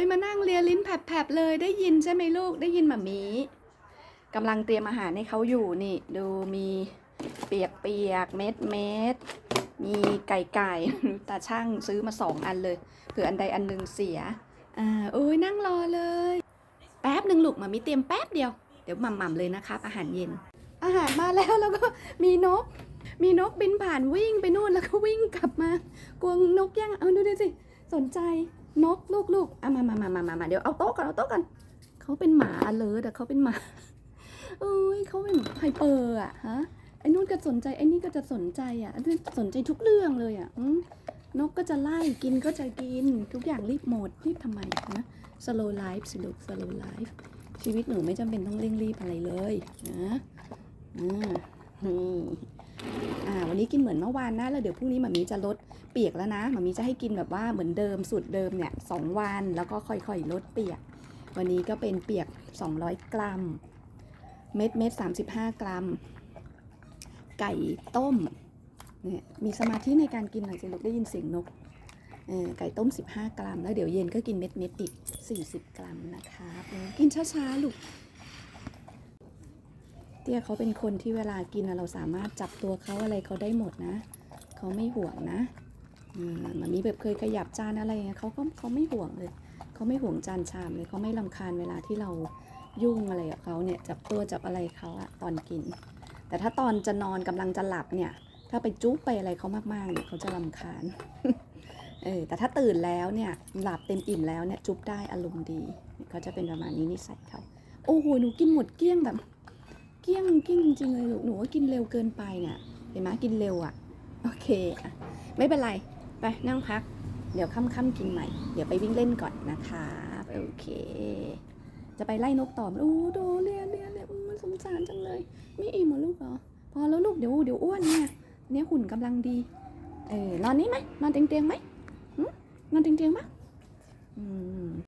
ยมานั่งเลียลิ้นแผลบๆเลย ได้ยินใช่ไหมลูกได้ยินหมามีกำลังเตรียมอาหารให้เขาอยู่นี่ ดูมีเปียกเปียกเม็ดเม็ดมีไก่ไก่ตาช่างซื้อมาสองอันเลยเผื่ออันใดอันหนึ่งเสียอ่าโอ้ยนั่งรอเลย แป๊บหนึ่งลูกหมามีเตรียมแป๊บเดียว เดี๋ยวหม่ำๆเลยนะครับ อาหารเย็น อาหารมาแล้วแล้วก็มีนก มีนกบินผ่านวิ่งไปนู่นแล้วก็วิ่งกลับมากวงนกย่างเอาดูดิสิสนใจนกลูก ลูกอะมามามามามามาเดี๋ยวเอาโต๊ะก่อนเอาโต๊ะก่อนเขาเป็นหมาเลิศอะเขาเป็นหมาเอ้ยเขาเป็นไฮเปอร์อะฮะไอ้นู่นก็สนใจไอ้นี่ก็จะสนใจอะสนใจทุกเรื่องเลยอะนกก็จะไล่กินก็จะกินทุกอย่างรีบหมดรีบทำไมนะ slow life สิลูก slow life ชีวิตหนูไม่จำเป็นต้องเร่งรีบอะไรเลยนะอ่านี่ อ่าวันนี้กินเหมือนเมื่อวานนะแล้วเดี๋ยวพรุ่งนี้มามีจะลดเปียกแล้วนะมามีจะให้กินแบบว่าเหมือนเดิมสูตรเดิมเนี่ยสองวันแล้วก็ค่อยๆลดเปียก วันนี้ก็เป็นเปียก 200 กรัม เม็ดเม็ด35กรัม ไก่ต้มเนี่ยมีสมาธิในการกินหน่อยสิลูกได้ยินเสียงนกไก่ต้ม 15 กรัม แล้วเดี๋ยวเย็นก็กินเม็ดเม็ดๆอีก40 กรัมนะคะกินช้าๆลูก เตี้ยเขาเป็นคนที่เวลากินเราสามารถจับตัวเขาอะไรเขาได้หมดนะเขาไม่ห่วงนะอืมมันมีแบบเคยขยับจานอะไรเงี้ยเขาก็เขาไม่ห่วงเลยเขาไม่ห่วงจานชามเลยเขาไม่ลำคาญเวลาที่เรายุ่งอะไรกับเขาเนี่ยจับตัวจับอะไรเขาอะตอนกิน แต่ถ้าตอนจะนอนกำลังจะหลับเนี่ย ถ้าไปจุ๊บไปอะไรเขามากๆเนี่ยเขาจะลำคาญเออแต่ถ้าตื่นแล้วเนี่ยหลับเต็มอิ่มแล้วเนี่ยจุ๊บได้อารมณ์ดีเขาจะเป็นประมาณนี้นิสัยเขาโอ้โหหนูกินหมดเกลี้ยงแบบ กี้ยงเกี้ยงจริงๆเลยลูกหนูว่ากินเร็วเกินไปเนี่ยเห็นไหมกินเร็วอะ่ะ โอเคอะไม่เป็นไรไปนั่งพัก เดี๋ยวค่ำๆกินใหม่ เดี๋ยวไปวิ่งเล่นก่อนนะคะโอเค จะไปไล่นกต่อไหมโอ้โดเรียนเรียนเรียนอุ๊ยสงสารจังเลย ไม่อิ่มเหรอลูกเหรอพอแล้วลูกเดี๋ยวเดี๋ยวอ้วนเนี่ยเนี่ยหุ่นกำลังดีเออนอนนี้ไหมนอนเตียงๆไหมนอนเตียงๆไหมอืม